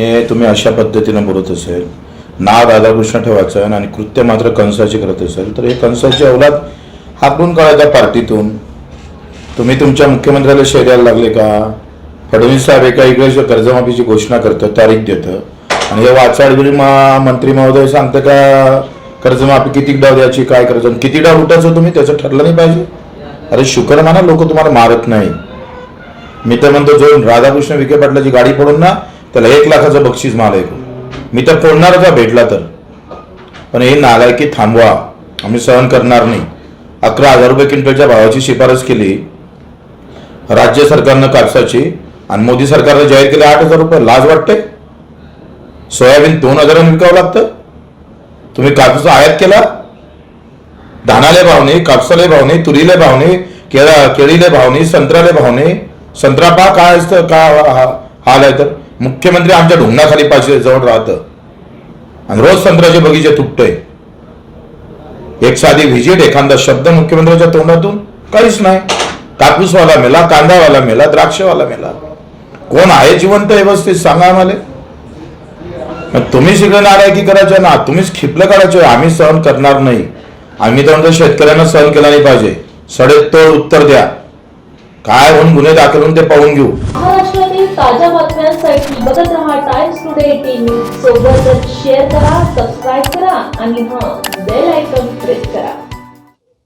हे तुम्ही अशा पद्धतीनं बोलत असेल नाव राधाकृष्ण ठेवायचं आणि कृत्य मात्र कंसाची करत असेल तर हे कंसाची अवलाद हाकून काढायचा पार्टीतून. तुम्ही तुमच्या मुख्यमंत्र्याला शेरायला लागले का? फडणवीस साहेब एका इकडे कर्जमाफीची घोषणा करतं तारीख देतं आणि हे वाचाडगिरी मा मंत्री महोदय सांगतं का कर्जमाफी किती डाव द्यायची काय करायचं आणि किती डाव उठायचं तुम्ही? त्याचं ठरलं नाही पाहिजे. अरे शुक्र माना लोक तुम्हाला मारत नाही. मी तर म्हणतो जो राधाकृष्ण विखे पाटलाची गाडी पडून ना त्याला एक लाखाचं बक्षीस माल ऐकू मी तर फोडणार का भेटला तर. पण हे नालायकी थांबवा. आम्ही सहन करणार नाही. अकरा हजार रुपये क्विंटलच्या भावाची शिफारस केली. राज्य सरकारनं कापसाची आणि मोदी सरकारनं जाहीर केलं आठ हजार रुपये. लाज वाटते? सोयाबीन दोन हजारांनी विकावं लागतं? तुम्ही कापूस आयात केला? धानाले भाव नाही कापसाले भाव नाही तुरीले भाव नाही केळा केळीले भाव नाही संत्र्याले भाव नाही. संत्रा पा काय असतं? का हा- हाल आहे तर? मुख्यमंत्री आमच्या ढोंगणाखाली पाहिजे जवळ राहतं. आणि रोज संत्र्याचे बगीचे तुटतोय. एक साधी व्हिजिट एखादा शब्द मुख्यमंत्र्यांच्या तोंडातून काहीच नाही. कापूसवाला मेला कांदावाला मेला द्राक्षवाला मेला. कोण आहे जिवंत व्यवस्थित सांगा आम्हाला. तुम्ही तुम्ही सगळं की करायचं ना तुम्हीच खिपलं काढायचं आम्ही सहन करणार नाही. आम्ही तर म्हणतो शेतकऱ्यांना सहन केला नाही पाहिजे. सडेतोड उत्तर द्या. काय होऊन गुन्हे दाखल होऊन ते पाहून घेऊ. ताज्या बातम्यांसाठी बघत राहा टाइम्स टुडे टीव्ही सोबतच शेअर करा सबस्क्राईब करा आणि हां बेल आयकॉन प्रेस करा.